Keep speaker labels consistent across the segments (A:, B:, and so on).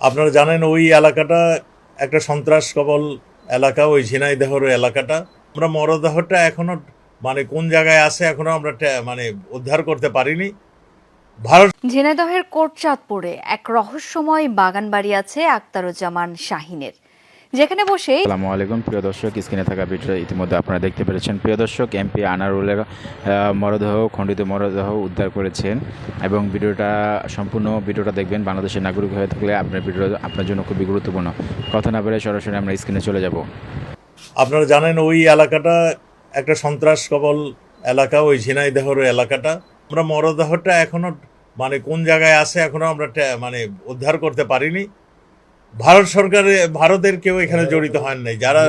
A: আপনারা জানেন ওই এলাকাটা একটা সন্ত্রাস কবল এলাকা, ওই ঝিনাইদহর এলাকাটা। আমরা মরদেহটা এখনও মানে কোন জায়গায় আছে এখনও আমরা মানে উদ্ধার করতে পারিনি। ভারত
B: ঝিনাইদহের কোটচাঁদপুরে এক রহস্যময় বাগানবাড়ি আছে আক্তারুজ্জামান শাহিনের। যেখানে বসে
C: আসসালামু আলাইকুম প্রিয় দর্শক স্ক্রিনে থাকা ভিডিও ইতিমধ্যে আপনারা দেখতে পেরেছেন। প্রিয় দর্শক এমপি আনারুলের মরদেহ খণ্ডিত মরদেহ উদ্ধার করেছেন এবং ভিডিওটা সম্পূর্ণ ভিডিওটা দেখবেন। বাংলাদেশের নাগরিক হয়ে থাকলে আপনার ভিডিও আপনার জন্য খুবই গুরুত্বপূর্ণ। কথা না বলে সরাসরি আমরা স্ক্রিনে চলে যাব।
A: আপনারা জানেন ওই এলাকাটা একটা সন্ত্রাস কবল এলাকা ওই ঝিনাইদহর এলাকাটা। আমরা মরদেহটা এখনও মানে কোন জায়গায় আছে এখনও আমরা মানে উদ্ধার করতে পারিনি। ভারত সরকারে ভারতের কেউ এখানে জড়িত হন নাই। যারা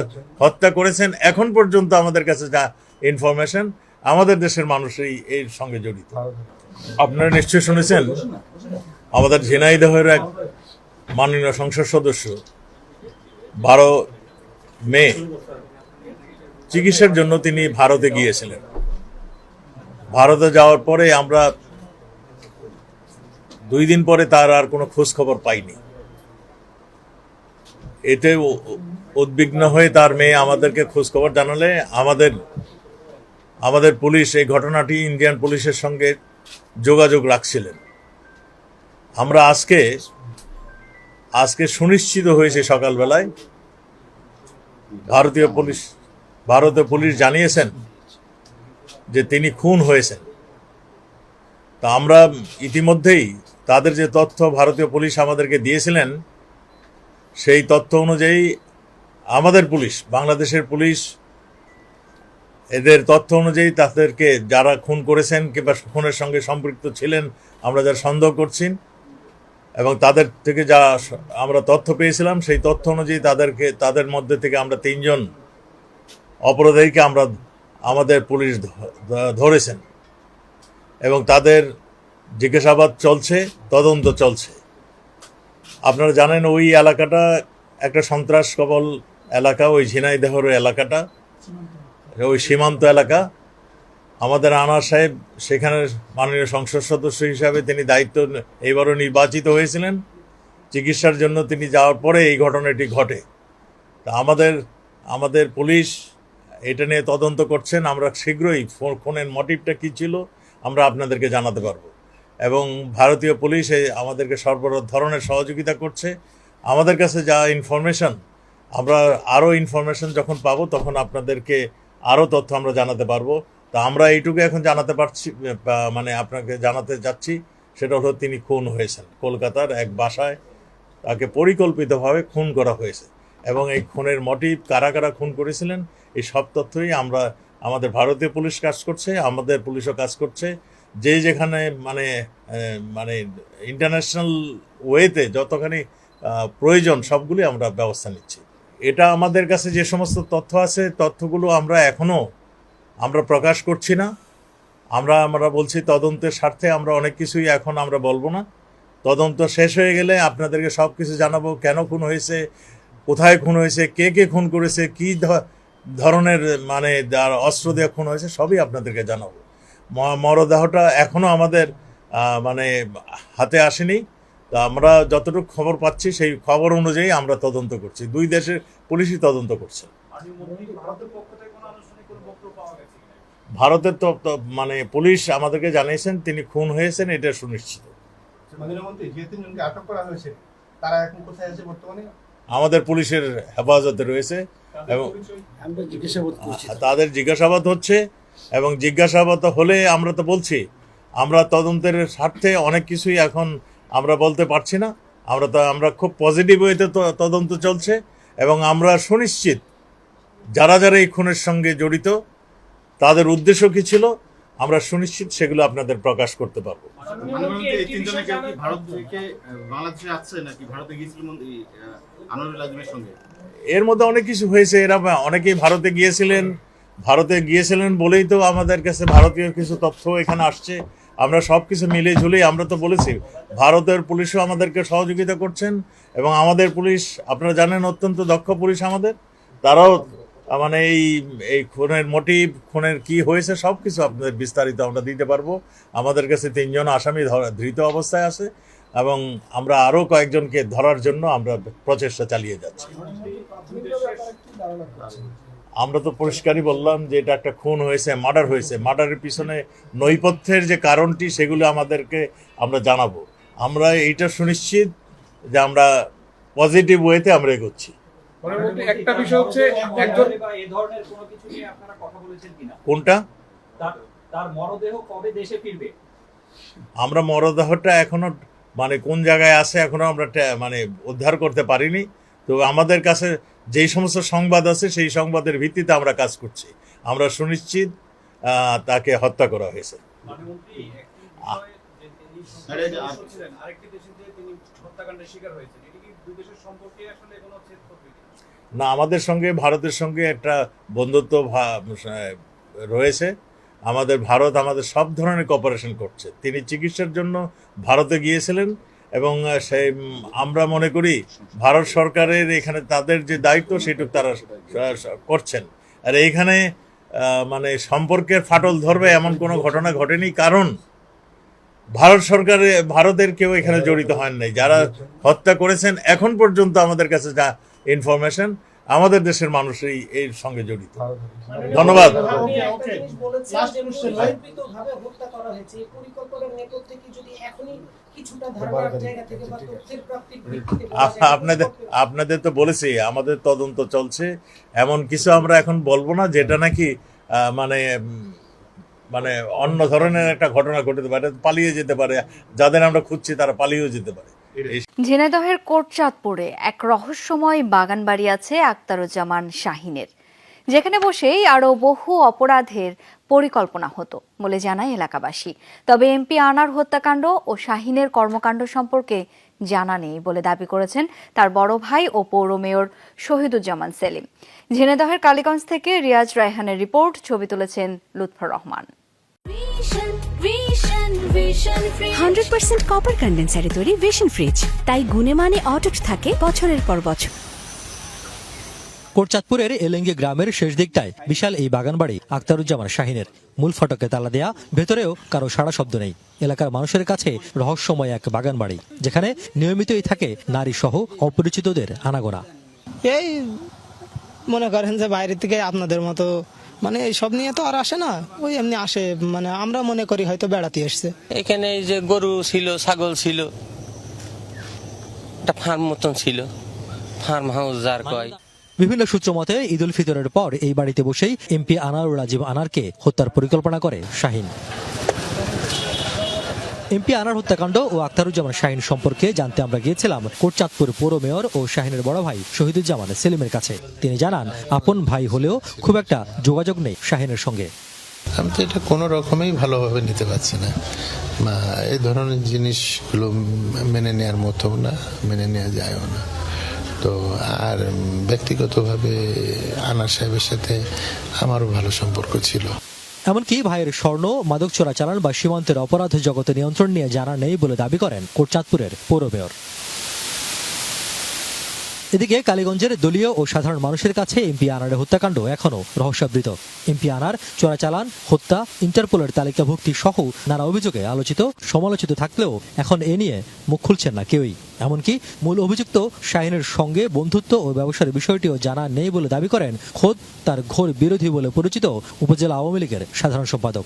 A: হত্যা করেছেন এখন পর্যন্ত আমাদের কাছে যা ইনফরমেশন আমাদের দেশের মানুষ এই এর সঙ্গে জড়িত। আপনারা নিশ্চয়ই শুনেছেন আমাদের ঝিনাইদহের এক মাননীয় সংসদ সদস্য বারো মে চিকিৎসার জন্য তিনি ভারতে গিয়েছিলেন। ভারতে যাওয়ার পরে আমরা দুই দিন পরে তার আর কোনো খোঁজ খবর পাইনি। এতে উদ্বিগ্ন হয়ে তার মেয়ে আমাদেরকে খোঁজখবর জানালে আমাদের আমাদের পুলিশ এই ঘটনাটি ইন্ডিয়ান পুলিশের সঙ্গে যোগাযোগ রাখছিলেন। আমরা আজকে আজকে সুনিশ্চিত হয়েছে সকালবেলায়, ভারতীয় পুলিশ ভারতীয় পুলিশ জানিয়েছেন যে তিনি খুন হয়েছেন। তা আমরা ইতিমধ্যেই তাদের যে তথ্য ভারতীয় পুলিশ আমাদেরকে দিয়েছিলেন সেই তথ্য অনুযায়ী আমাদের পুলিশ, বাংলাদেশের পুলিশ, এদের তথ্য অনুযায়ী তাদেরকে যারা খুন করেছেন কিংবা খুনের সঙ্গে সম্পৃক্ত ছিলেন, আমরা যারা সন্দেহ করছি এবং তাদের থেকে যা আমরা তথ্য পেয়েছিলাম, সেই তথ্য অনুযায়ী তাদেরকে, তাদের মধ্যে থেকে আমরা তিনজন অপরাধীকে আমরা আমাদের পুলিশ ধরেছেন এবং তাদের জিজ্ঞাসাবাদ চলছে, তদন্ত চলছে। আপনারা জানেন ওই এলাকাটা একটা সন্ত্রাস কবল এলাকা, ওই ঝিনাইদহর এলাকাটা। ওই সীমান্ত এলাকা। আমাদের আনার সাহেব সেখানে মাননীয় সংসদ সদস্য হিসাবে তিনি দায়িত্ব এইবারও নির্বাচিত হয়েছিলেন। চিকিৎসার জন্য তিনি যাওয়ার পরে এই ঘটনাটি ঘটে। তা আমাদের আমাদের পুলিশ এটা নিয়ে তদন্ত করছেন। আমরা শীঘ্রই ফো- খুনের মোটিভটা কী ছিল, আমরা আপনাদেরকে জানাতে পারব। এবং ভারতীয় পুলিশ আমাদেরকে সর্ব ধরনের সহযোগিতা করছে। আমাদের কাছে যা ইনফরমেশন আমরা আরও ইনফরমেশন যখন পাবো, তখন আপনাদেরকে আরও তথ্য আমরা জানাতে পারব। তা আমরা এইটুকু এখন জানাতে পারছি মানে আপনাকে জানাতে যাচ্ছি, সেটা হলো তিনি খুন হয়েছেন। কলকাতার এক বাসায় তাকে পরিকল্পিতভাবে খুন করা হয়েছে এবং এই খুনের মোটিভ কারা কারা খুন করেছিলেন, এই সব তথ্যই আমরা, আমাদের ভারতীয় পুলিশ কাজ করছে, আমাদের পুলিশও কাজ করছে। যে যেখানে মানে মানে ইন্টারন্যাশনাল ওয়েতে যতখানি প্রয়োজন, সবগুলি আমরা ব্যবস্থা নিচ্ছি। এটা আমাদের কাছে যে সমস্ত তথ্য আছে, তথ্যগুলো আমরা এখনও আমরা প্রকাশ করছি না। আমরা আমরা বলছি তদন্তের স্বার্থে আমরা অনেক কিছুই এখন আমরা বলব না। তদন্ত শেষ হয়ে গেলে আপনাদেরকে সব কিছু জানাব, কেন খুন হয়েছে, কোথায় খুন হয়েছে, কে কে খুন করেছে, কী ধরনের মানে যার অস্ত্র দিয়ে খুন হয়েছে, সবই আপনাদেরকে জানাব। মরদেহটা এখনও আমাদের মানে হাতে আসেনি। তা আমরা যতটুকু খবর পাচ্ছি সেই খবর অনুযায়ী আমরা তদন্ত করছি। দুই দেশের পুলিশই তদন্ত করছে। ভারতের তো তো মানে পুলিশ আমাদেরকে জানিয়েছেন তিনি খুন হয়েছেন এটা সুনিশ্চিত।
D: মাননীয় মন্ত্রী যে তিনজনকে আটক করা হয়েছে তারা এখন কোথায় আছে বর্তমানে?
A: আমাদের পুলিশের হেফাজতে রয়েছে। এবং তাদের জিজ্ঞাসাবাদ হচ্ছে এবং জিজ্ঞাসাবাদ হলে আমরা তো বলছি। আমরা তদন্তের স্বার্থে অনেক কিছুই এখন আমরা বলতে পারছি না। আমরা তো আমরা খুব পজিটিভ ওয়েতে তো- তদন্ত চলছে এবং আমরা সুনিশ্চিত যারা যারা এই খুনের সঙ্গে জড়িত তাদের উদ্দেশ্য কি ছিল? আমরা সুনিশ্চিত সেগুলো আপনাদের প্রকাশ করতে পারব। এর মধ্যে অনেক কিছু হয়েছে। এরা অনেকেই ভারতে গিয়েছিলেন। ভারতে গিয়েছিলেন বলেই তো আমাদের কাছে ভারতীয় কিছু তথ্য এখানে আসছে। আমরা সব কিছু মিলে ঝুলেই আমরা তো বলেছি, ভারতের পুলিশও আমাদেরকে সহযোগিতা করছেন এবং আমাদের পুলিশ, আপনারা জানেন, অত্যন্ত দক্ষ পুলিশ আমাদের। তারাও মানে এই এই খুনের মোটিভ খুনের কি হয়েছে সব কিছু আপনাদের বিস্তারিত আমরা দিতে পারব। আমাদের কাছে তিনজন আসামি ধৃত অবস্থায় আছে এবং আমরা আরও কয়েকজনকে ধরার জন্য আমরা প্রচেষ্টা চালিয়ে যাচ্ছি। আমরা তো পরিষ্কারই বললাম যে এটা একটা খুন হয়েছে মার্ডার হয়েছে। মার্ডারের পিছনে নৈপথ্যের যে কারণটি সেগুলো আমাদেরকে আমরা জানাব। আমরা এইটা সুনিশ্চিত যে আমরা পজিটিভ ওয়েতে আমরা এগোচ্ছি।
E: একটা বিষয় হচ্ছে একজন
F: বা এ ধরনের কোনো কিছু নিয়ে আপনারা কথা বলেছেন কিনা?
A: কোনটা?
F: তার তার মরদেহ কবে দেশে ফিরবে?
A: আমরা মরদেহটা এখনও মানে কোন জায়গায় আছে এখনও আমরা মানে উদ্ধার করতে পারিনি। তো আমাদের কাছে যেই সমস্ত সংবাদ আছে সেই সংবাদের ভিত্তিতে আমরা কাজ করছি। আমরা সুনিশ্চিত তাকে হত্যা করা হয়েছে? না আমাদের সঙ্গে ভারতের সঙ্গে একটা বন্ধুত্ব রয়েছে। আমাদের ভারত আমাদের সব ধরনের কপারেশন করছে। তিনি চিকিৎসার জন্য ভারতে গিয়েছিলেন। এবং সেই আমরা মনে করি ভারত সরকারের এখানে তাদের যে দায়িত্ব সেটুকু তারা করছেন। আর এইখানে মানে সম্পর্কের ফাটল ধরবে এমন কোনো ঘটনা ঘটেনি, কারণ ভারত সরকারে, ভারতের কেউ এখানে জড়িত হন নাই। যারা হত্যা করেছেন, এখন পর্যন্ত আমাদের কাছে যা ইনফরমেশন আমাদের দেশের মানুষই এর সঙ্গে জড়িত। ধন্যবাদ।
G: এই
A: আপনাদের আপনাদের তো বলেছি আমাদের তদন্ত চলছে। এমন কিছু আমরা এখন বলব না যেটা নাকি মানে মানে অন্য ধরনের একটা ঘটনা ঘটতে পারে পালিয়ে যেতে পারে। যাদের আমরা খুঁজছি তারা পালিয়েও যেতে পারে।
B: ঝিনাইদহের কোটচাঁদপুরে এক রহস্যময় বাগান বাড়ি আছে আক্তারুজ্জামান শাহিনের। যেখানে বসেই আরও বহু অপরাধের পরিকল্পনা হতো বলে জানায় এলাকাবাসী। তবে এমপি আনার হত্যাকাণ্ড ও শাহিনের কর্মকাণ্ড সম্পর্কে জানা নেই বলে দাবি করেছেন তার বড় ভাই ও পৌর মেয়র শহীদুজ্জামান সেলিম। ঝিনাইদহের কালীগঞ্জ থেকে রিয়াজ রায়হানের রিপোর্ট ছবি তুলেছেন Lutfur Rahman.
H: Hundred percent copper কন্ডেন্সারে তৈরি ভিশন ফ্রিজ তাই গুণে মানে অটুট থাকে বছরের পর বছর।
I: কোটচাঁদপুরের এলেঙ্গে গ্রামের শেষ দিকটায় বিশাল এই বাগানবাড়ি আক্তারুজ্জামান শাহিনের মূল ফটকে তালা দেয়া ভেতরেও কারও সাড়া শব্দ নেই। এলাকার মানুষের কাছে রহস্যময় এক বাগানবাড়ি যেখানে নিয়মিতই থাকে নারী সহ অপরিচিতদের আনাগোনা।
J: এই মনে করেন যে বাইরে থেকে আপনাদের মতো মানে এইসব নিয়ে তো আর আসে না। ওই এমনি আসে মানে আমরা মনে করি হয়তো বেড়াতে এসছে।
K: এখানে এই যে গরু ছিল ছাগল ছিল একটা ফার্ম মতন ছিল ফার্ম হাউস যার কয়।
I: বিভিন্ন সূত্র মতে ঈদ উল ফিতরের পর এই বাড়িতে বসেই এমপি আনারুল রাজীব আনারকে হত্যার পরিকল্পনা করে শাহিন। এমপি আনার হত্যাকাণ্ড ও আক্তারুজ্জামান শাহিন সম্পর্কে জানতে আমরা গিয়েছিলাম কোটচাঁদপুর পৌর মেয়র ও শাহিনের বড় ভাই শহীদুজ্জামান সেলিমের কাছে। তিনি জানান, আপন ভাই হলেও খুব একটা যোগাযোগ নেই শাহিনের সঙ্গে।
L: আমি তো এটা কোনো রকমেই ভালোভাবে নিতে পারছি না। এই ধরনের জিনিসগুলো মেনে নেওয়ার মতো না, মেনে নেওয়া যায়ও না। তো আর ব্যক্তিগতভাবে আনার সাহেবের সাথে আমারও ভালো সম্পর্ক ছিল।
I: এমনকি ভাইয়ের স্বর্ণ, মাদক চোরাচালান বা সীমান্তের অপরাধ জগতে নিয়ন্ত্রণ নিয়ে জানা নেই বলে দাবি করেন কোটচাঁদপুরের পৌর মেয়র। এদিকে কালীগঞ্জের দলীয় ও সাধারণ মানুষের কাছে এমপি আনারের হত্যাকাণ্ড এখনও রহস্যাবৃত। এমপি আনার, চোরাচালান, হত্যা, ইন্টারপোলের তালিকাভুক্তি সহ নানা অভিযোগে আলোচিত, সমালোচিত থাকলেও এখন এ নিয়ে মুখ খুলছেন না কেউই। এমনকি মূল অভিযুক্ত শাহিনের সঙ্গে বন্ধুত্ব ও ব্যবসার বিষয়টিও জানা নেই বলে দাবি করেন খোদ তার ঘোর বিরোধী বলে পরিচিত উপজেলা আওয়ামী লীগের সাধারণ সম্পাদক।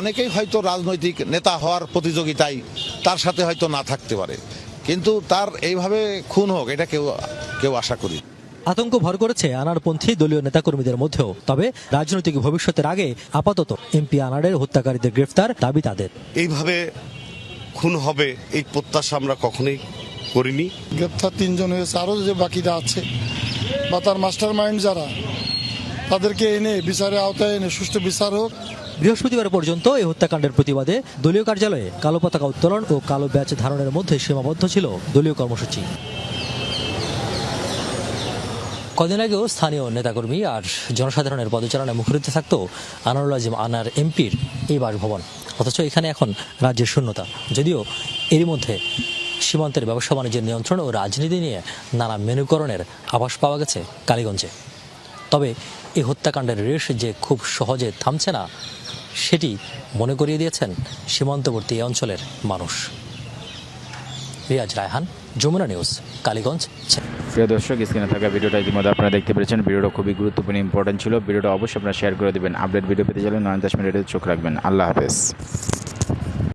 M: অনেকেই হয়তো রাজনৈতিক নেতা হওয়ার প্রতিযোগিতায় তার সাথে হয়তো না থাকতে পারে। কিন্তু তার এইভাবে খুন হোক এটা কেউ কেউ আশা করি
I: আতঙ্ক ভর করেছে আনারপন্থী দলীয় নেতাকর্মীদের মধ্যেও তবে রাজনৈতিক ভবিষ্যতের আগে আপাতত এমপি আনারের হত্যাকারীদের গ্রেফতার দাবি তাদের।
M: এইভাবে খুন হবে এই প্রত্যাশা আমরা কখনোই করিনি।
E: গ্রেপ্তার তিনজন হয়েছে আরও যে বাকিরা আছে বা তার মাস্টার মাইন্ড যারা তাদেরকে এনে বিচারের আওতায় এনে সুষ্ঠু বিচার হোক
I: বৃহস্পতিবার পর্যন্ত এই হত্যাকাণ্ডের প্রতিবাদে দলীয় কার্যালয়ে কালো পতাকা উত্তোলন ও কালো ব্যাচ ধারণের মধ্যে সীমাবদ্ধ ছিল দলীয় কর্মসূচি। কদিন আগেও স্থানীয় নেতাকর্মী আর জনসাধারণের পদচারণায় মুখরিত থাকত আনারুল আজিম আনার এমপির এই বাসভবন। অথচ এখানে এখন রাজ্যের শূন্যতা। যদিও এরই মধ্যে সীমান্তের ব্যবসা বাণিজ্যের নিয়ন্ত্রণ ও রাজনীতি নিয়ে নানা মেনুকরণের আভাস পাওয়া গেছে কালীগঞ্জে। তবে এই হত্যাকাণ্ডের রেশ যে খুব সহজে থামছে না, সেটি মনে করিয়ে দিয়েছেন সীমান্তবর্তী এই অঞ্চলের মানুষ। রিয়াজ রায়হান, যমুনা নিউজ, কালীগঞ্জ।
C: প্রিয় দর্শক, স্ক্রিনে থাকা ভিডিওটা ইতিমধ্যে আপনারা দেখতে পেরেছেন। ভিডিওটা খুবই গুরুত্বপূর্ণ ইম্পর্টেন্ট ছিল। ভিডিওটা অবশ্যই আপনারা শেয়ার করে দেবেন। আপডেট ভিডিও পেতে চাইলে নয়ন দশ মিনিটের চোখ রাখবেন। আল্লাহ হাফেজ।